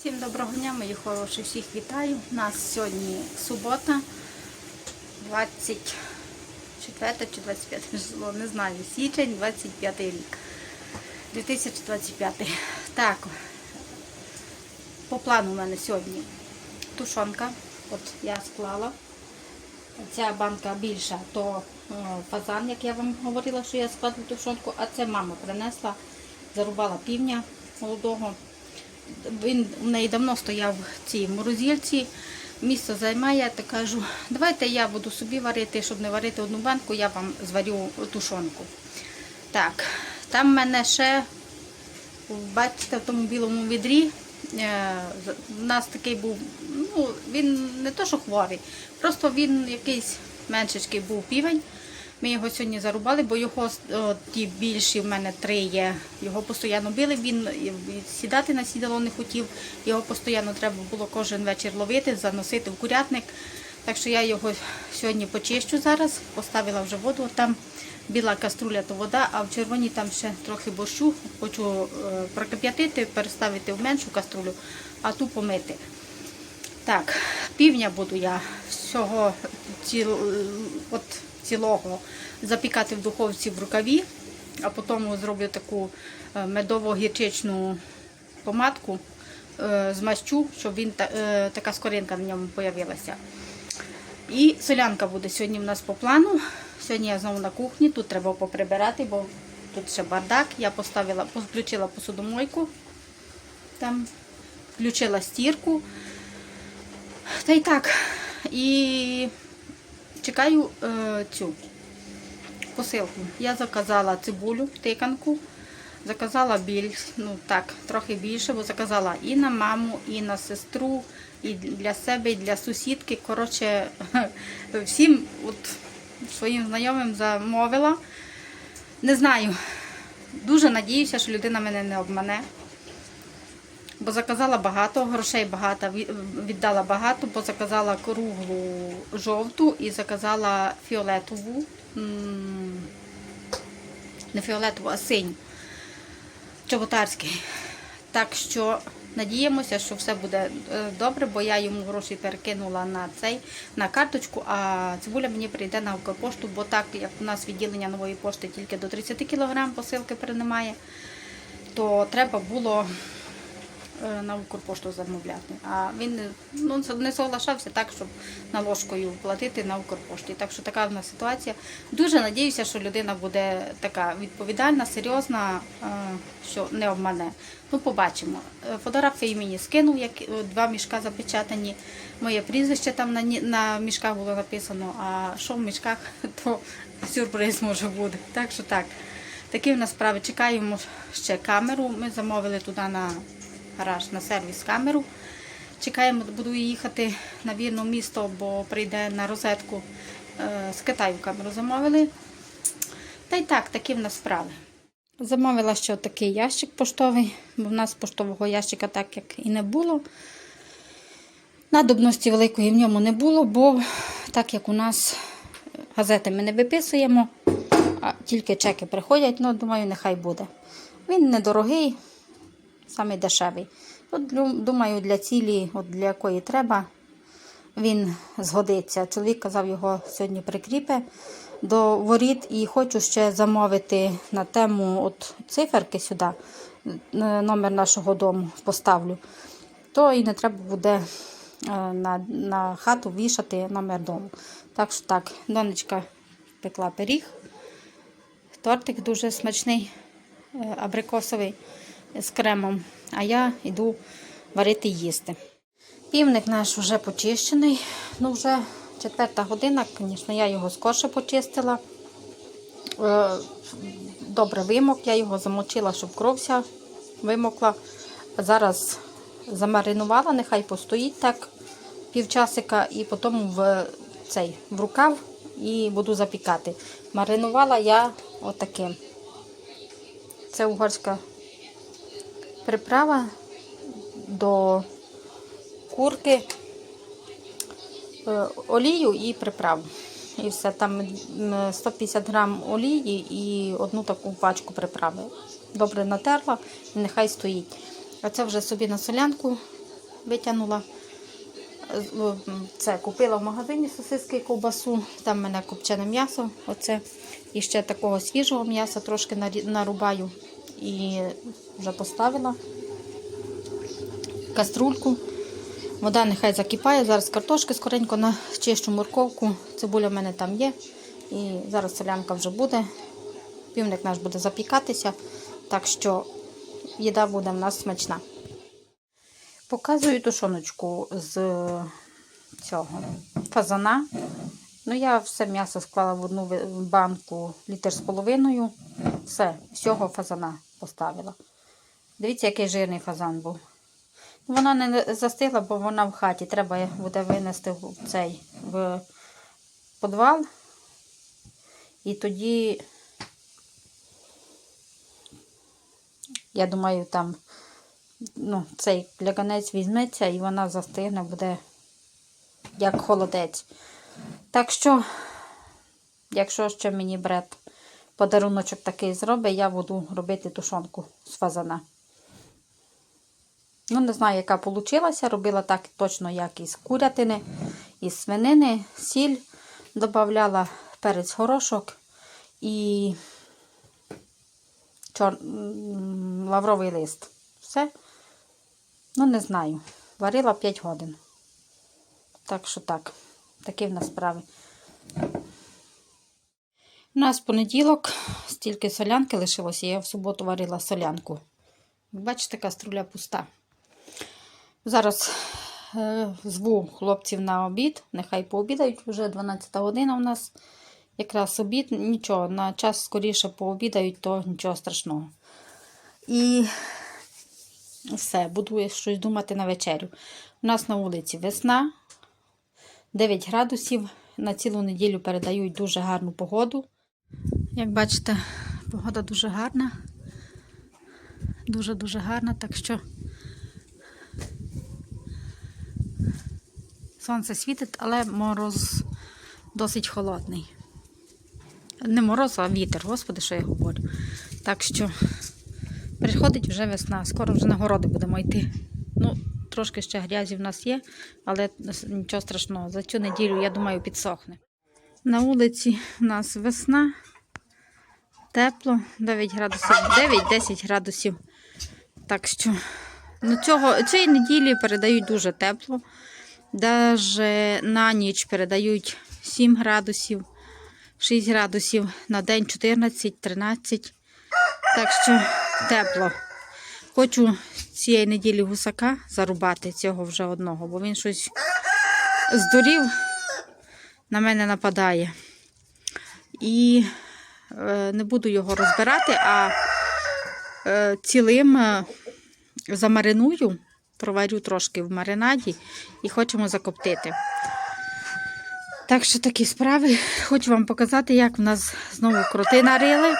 Всім доброго дня, мої хороші, всіх вітаю. У нас сьогодні субота, 24 чи 25, число, не знаю, січень, 25 рік. 2025. Так, по плану у мене сьогодні тушонка. От я склала. Ця банка більша, то е, фазан, як я вам говорила, що я складу тушонку, а це мама принесла, зарубала півня молодого. Він у неї давно стояв в цій морозильці, місце займає, то кажу, давайте я буду собі варити, щоб не варити одну банку, я вам зварю тушонку. Так, там в мене ще, бачите, в тому білому відрі. е, У нас такий був, ну, він не то, що хворий, просто він якийсь меншечкий був півень. Ми його сьогодні зарубали, бо його о, ті більші в мене три є. Його постійно били. Він сідати на сідало не хотів. Його постійно треба було кожен вечір ловити, заносити в курятник. Так що я його сьогодні почищу зараз. Поставила вже воду. Там біла каструля то вода, а в червоній там ще трохи борщу. Хочу е, прокип'ятити, переставити в меншу каструлю, а ту помити. Так, півня буду я всього ціл, от, цілого запікати в духовці в рукаві, а потім зроблю таку е, медово-гірчичну помадку, е, змащу, щоб він е, така скоринка на ньому з'явилася. І солянка буде сьогодні в нас по плану. Сьогодні я знову на кухні, тут треба поприбирати, бо тут ще бардак. Я поставила, включила посудомойку, там включила стірку. Та й так. І чекаю е, цю посилку. Я заказала цибулю, тиканку. Заказала більш, ну так, трохи більше, бо заказала і на маму, і на сестру, і для себе, і для сусідки. Коротше, всім от, своїм знайомим замовила. Не знаю. Дуже надіюся, що людина мене не обмане. Бо заказала багато, грошей багато, віддала багато, бо заказала круглу жовту і заказала фіолетову, не фіолетову, а синю, чоботарський. Так що надіємося, що все буде е, добре, бо я йому гроші перекинула на цей, на карточку, а цибуля мені прийде на Укрпошту, бо так як у нас відділення нової пошти тільки до 30 кг посилки приймає, то треба було на Укрпошту замовляти. А він ну, не соглашався так, щоб наложкою платити на Укрпошті. Так що така в нас ситуація. Дуже надіюся, що людина буде така відповідальна, серйозна, е, що не обмане. Ну, побачимо. Е, Фотографії мені скинув, як е, два мішка запечатані. Моє прізвище там на, на мішках було написано, а що в мішках, то сюрприз може бути. Так що так. Такі в нас справи. Чекаємо ще камеру. Ми замовили туди на гараж, на сервіс камеру. Чекаємо, буду їхати на вірне місто, бо прийде на розетку. Е, З Китаю камеру замовили. Та й так, такі в нас справи. Замовила ще такий ящик поштовий, бо в нас поштового ящика так як і не було. Надобності великої в ньому не було, бо так як у нас газети ми не виписуємо, а тільки чеки приходять, ну думаю, нехай буде. Він недорогий, самий дешевий. От, думаю, для цілі, от для якої треба, він згодиться. Чоловік казав, його сьогодні прикріпе до воріт і хочу ще замовити на тему от циферки сюди, номер нашого дому поставлю. То і не треба буде е, на, на хату вішати номер дому. Так що так, донечка пекла пиріг. Тортик дуже смачний, е, абрикосовий з кремом. А я йду варити їсти. Півник наш вже почищений. Ну, вже четверта година, звісно, я його скорше почистила. Е, Добре вимок, я його замочила, щоб кров вся вимокла. Зараз замаринувала, нехай постоїть так півчасика і потім в цей в рукав і буду запікати. Маринувала я отаким. Це угорська приправа до курки, е, олію і приправу. І все. Там 150 грам олії і одну таку пачку приправи. Добре натерла і нехай стоїть. А це вже собі на солянку витягнула. Це купила в магазині сосиски і ковбасу. Там в мене копчене м'ясо. Оце. І ще такого свіжого м'яса трошки нарубаю. І вже поставила каструльку. Вода нехай закипає. Зараз картошки скоренько начищу морковку. Цибуля в мене там є. І зараз солянка вже буде. Півник наш буде запікатися. Так що їда буде в нас смачна. Показую тушоночку з цього фазана. Ну, я все м'ясо склала в одну банку літр з половиною. Все, всього фазана поставила. Дивіться, який жирний фазан був. Вона не застигла, бо вона в хаті. Треба буде винести в цей в підвал. І тоді, я думаю, там ну, цей ляганець візьметься і вона застигне, буде як холодець. Так що, якщо ще мені брат подаруночок такий зробить, я буду робити тушонку з фазана. Ну, не знаю, яка вийшла. Робила так точно, як із курятини, із свинини, сіль, додавала перець горошок і чор... лавровий лист. Все. Ну, не знаю. Варила 5 годин. Так що так. Такі в нас справи. У нас понеділок, стільки солянки лишилося. Я в суботу варила солянку. Бачите, каструля пуста. Зараз е, зву хлопців на обід. Нехай пообідають вже 12 година у нас. Якраз обід, нічого, на час скоріше пообідають, то нічого страшного. І все, буду щось думати на вечерю. У нас на вулиці весна, 9 градусів. На цілу неділю передають дуже гарну погоду. Як бачите, погода дуже гарна. Дуже-дуже гарна, так що сонце світить, але мороз досить холодний. Не мороз, а вітер, господи, що я говорю. Так що приходить вже весна, скоро вже на городи будемо йти. Ну, трошки ще грязі в нас є, але нічого страшного. За цю неділю, я думаю, підсохне. На вулиці у нас весна, тепло, 9 градусів, 9-10 градусів. Так що ну, цього, цієї неділі передають дуже тепло. Даже на ніч передають 7 градусів, 6 градусів, на день 14-13. Так що тепло. Хочу цієї неділі гусака зарубати цього вже одного, бо він щось здурів, на мене нападає. І е, не буду його розбирати, а е, цілим е, замариную, проварю трошки в маринаді і хочемо закоптити. Так що такі справи. Хочу вам показати, як в нас знову кроти нарили.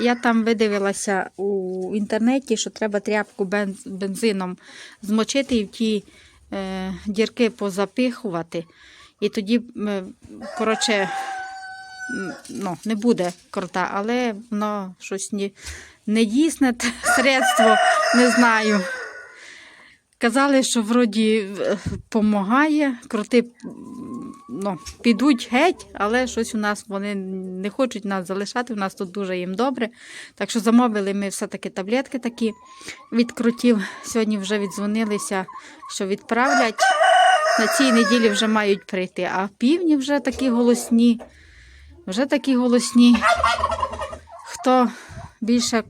Я там видивилася у інтернеті, що треба тряпку бенз- бензином змочити і в ті е, дірки позапихувати. І тоді, е, коротше, ну, не буде крота, але воно щось не, не дійсне средство, не знаю. Казали, що вроді допомагає, кроти м, ну, підуть геть, але щось у нас вони не хочуть нас залишати. У нас тут дуже їм добре. Так що замовили ми все-таки таблетки такі від крутів. Сьогодні вже віддзвонилися, що відправлять. На цій неділі вже мають прийти. А півні вже такі голосні. Вже такі голосні. Хто більше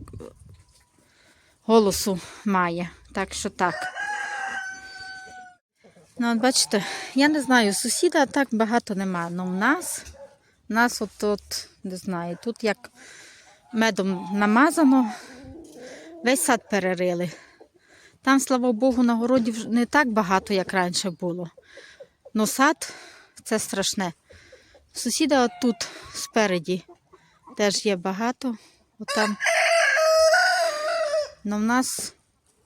голосу має. Так що так. Ну, от бачите, я не знаю, сусіда так багато нема. Ну, в нас, в нас от тут, не знаю, тут як медом намазано, весь сад перерили. Там, слава Богу, на городі не так багато, як раніше було. Ну, сад це страшне. Сусіда от тут спереді теж є багато. От там. Ну, в нас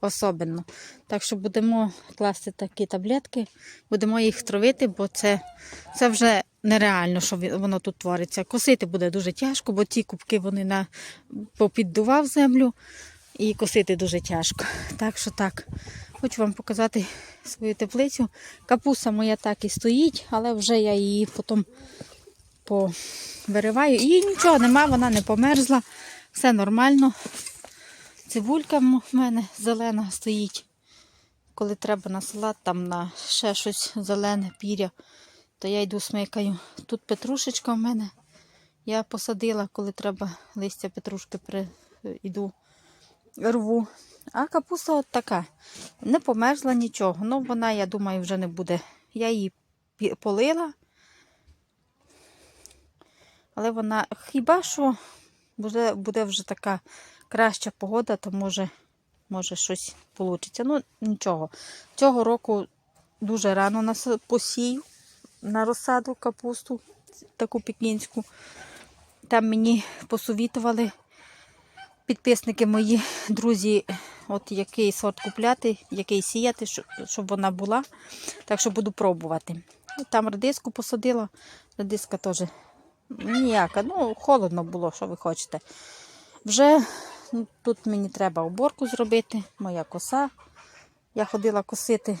особливо. Так що будемо класти такі таблетки, будемо їх травити, бо це, це вже нереально, що воно тут твориться. Косити буде дуже тяжко, бо ті кубки вони на, попіддував землю і косити дуже тяжко. Так що так, Хочу вам показати свою теплицю. Капуста моя так і стоїть, але вже я її потім повириваю. І нічого нема, вона не померзла. Все нормально. Цибулька в мене зелена стоїть. Коли треба на салат, там на ще щось зелене піря, то я йду смикаю. Тут петрушечка в мене. Я посадила, коли треба листя петрушки при... йду рву. А капуста от така. Не померзла нічого. Ну, вона, я думаю, вже не буде. Я її полила. Але вона хіба що буде, буде вже така краща погода, то може, може щось вийде. Ну, нічого. Цього року дуже рано нас посію на розсаду капусту, таку пекінську. Там мені посовітували підписники мої, друзі, от який сорт купляти, який сіяти, щоб- вона була. Так що буду пробувати. Там радиску посадила. Радиска теж ніяка. Ну, холодно було, що ви хочете. Вже тут мені треба уборку зробити, моя коса. Я ходила косити.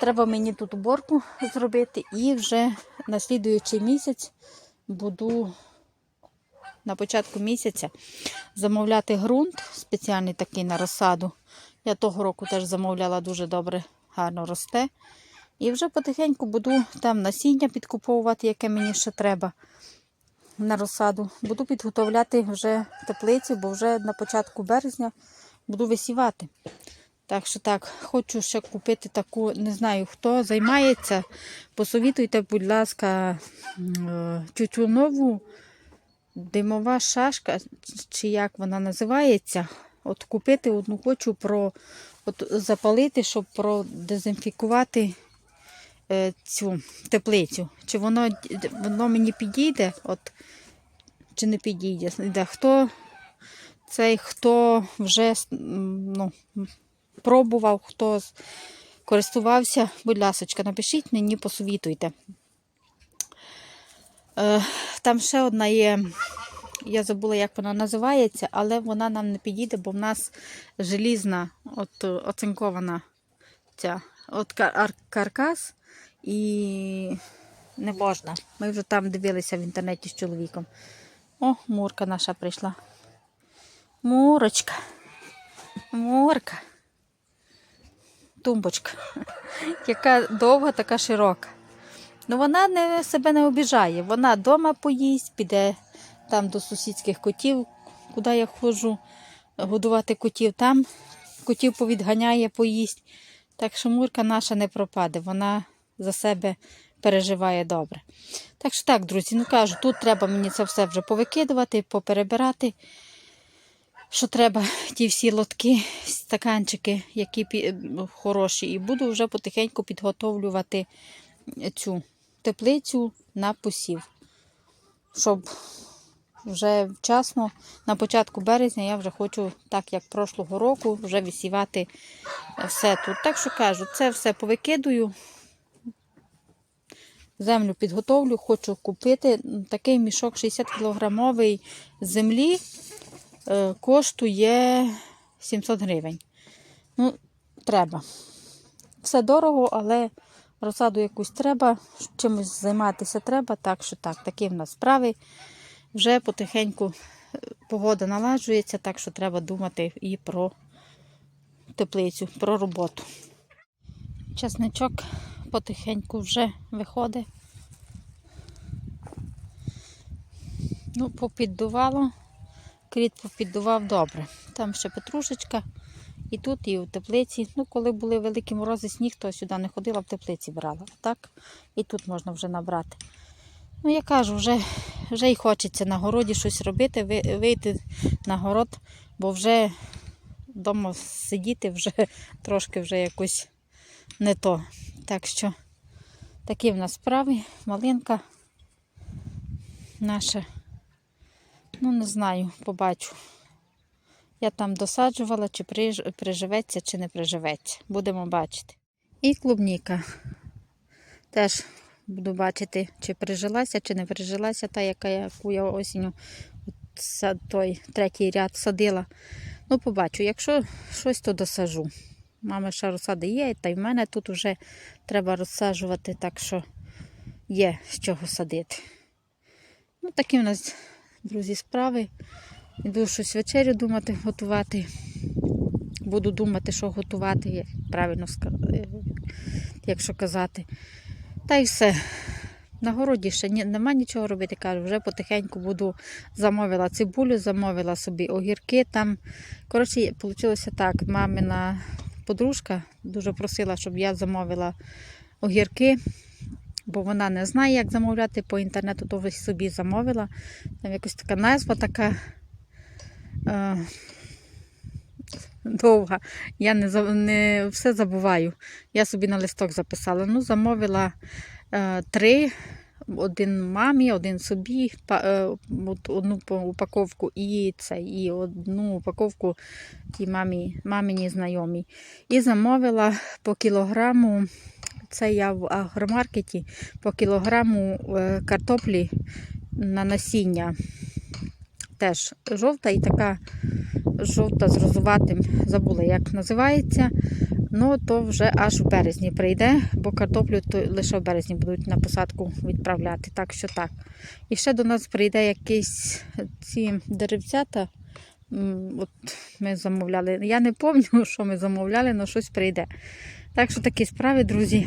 Треба мені тут уборку зробити і вже на слідуючий місяць буду на початку місяця замовляти ґрунт спеціальний такий на розсаду. Я того року теж замовляла дуже добре, гарно росте. І вже потихеньку буду там насіння підкуповувати, яке мені ще треба на розсаду. Буду підготовляти вже теплицю, бо вже на початку березня буду висівати. Так що так, хочу ще купити таку, не знаю хто займається. Посовітуйте, будь ласка, е, тютюнову димова шашка, чи як вона називається. От купити одну хочу про от запалити, щоб продезінфікувати цю теплицю. Чи воно, воно мені підійде, от, чи не підійде. Де Хто цей, хто вже ну, пробував, хто користувався, будь ласка, напишіть мені, посовітуйте. Е, Там ще одна є, я забула, як вона називається, але вона нам не підійде, бо в нас желізна, от, е, оцинкована ця от кар- каркас і не можна. Ми вже там дивилися в інтернеті з чоловіком. О, Мурка наша прийшла. Мурочка. Мурка. Тумбочка. Яка довга, така широка. Ну, вона не, себе не обіжає. Вона вдома поїсть, піде там до сусідських котів, куди я ходжу, годувати котів. Там котів повідганяє, поїсть. Так що Мурка наша не пропаде, вона за себе переживає добре. Так що так, друзі, ну кажу, тут треба мені це все вже повикидувати, поперебирати. Що треба ті всі лотки, стаканчики, які хороші, і буду вже потихеньку підготовлювати цю теплицю на посів. Щоб вже вчасно, на початку березня, я вже хочу, так як прошлого року, вже висівати все тут. Так що кажу, це все повикидую. Землю підготовлю, хочу купити такий мішок 60 кілограмовий землі е, коштує 700 гривень. Ну, треба. Все дорого, але розсаду якусь треба, чимось займатися треба. Так що так, такі в нас справи. Вже потихеньку е, погода наладжується, так що треба думати і про теплицю, про роботу. Часничок потихеньку вже виходить. Ну, попіддувало. Кріт попіддував добре. Там ще петрушечка. І тут, і в теплиці. Ну, коли були великі морози, сніг, то сюди не ходила, в теплиці брала. Так, і тут можна вже набрати. Ну, я кажу, вже, вже й хочеться на городі щось робити, вийти на город, бо вже вдома сидіти вже трошки вже якось не то. Так що такі в нас справи. Малинка наша. Ну, не знаю, побачу. Я там досаджувала, чи приживеться, чи не приживеться. Будемо бачити. І клубніка. Теж буду бачити, чи прижилася, чи не прижилася, та, яка, яку я осінню той третій ряд садила. Ну, побачу. Якщо щось, то досажу. Мами ще розсади є, та й в мене тут вже треба розсаджувати, так що є з чого садити. Ну, такі у нас, друзі, справи. Іду щось вечерю думати, готувати. Буду думати, що готувати, як правильно е, якщо казати. Та й все. На городі ще нема нічого робити, кажу, вже потихеньку буду замовила цибулю, замовила собі огірки там. Коротше, вийшло так, мамина подружка дуже просила, щоб я замовила огірки, бо вона не знає, як замовляти по інтернету, то собі замовила. Там якась така назва така е, довга. Я не, не все забуваю. Я собі на листок записала. Ну, замовила е, три. Один мамі, один собі, е, одну упаковку і це, і одну упаковку тій мамі, мамині знайомій. І замовила по кілограму, це я в агромаркеті, по кілограму е, картоплі на насіння. Теж жовта і така жовта з розуватим, забула, як називається. Ну, то вже аж в березні прийде, бо картоплю то лише в березні будуть на посадку відправляти. Так що так. І ще до нас прийде якісь ці деревцята. От ми замовляли. Я не пам'ятаю, що ми замовляли, але щось прийде. Так що такі справи, друзі.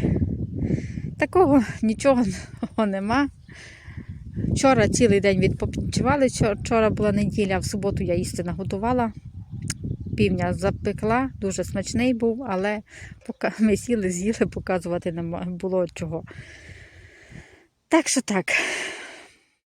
Такого нічого нема. Вчора цілий день відпочивали. Вчора- була неділя, в суботу я їсти наготувала. Півня запекла, дуже смачний був, але поки ми сіли, з'їли, показувати не було чого. Так що так.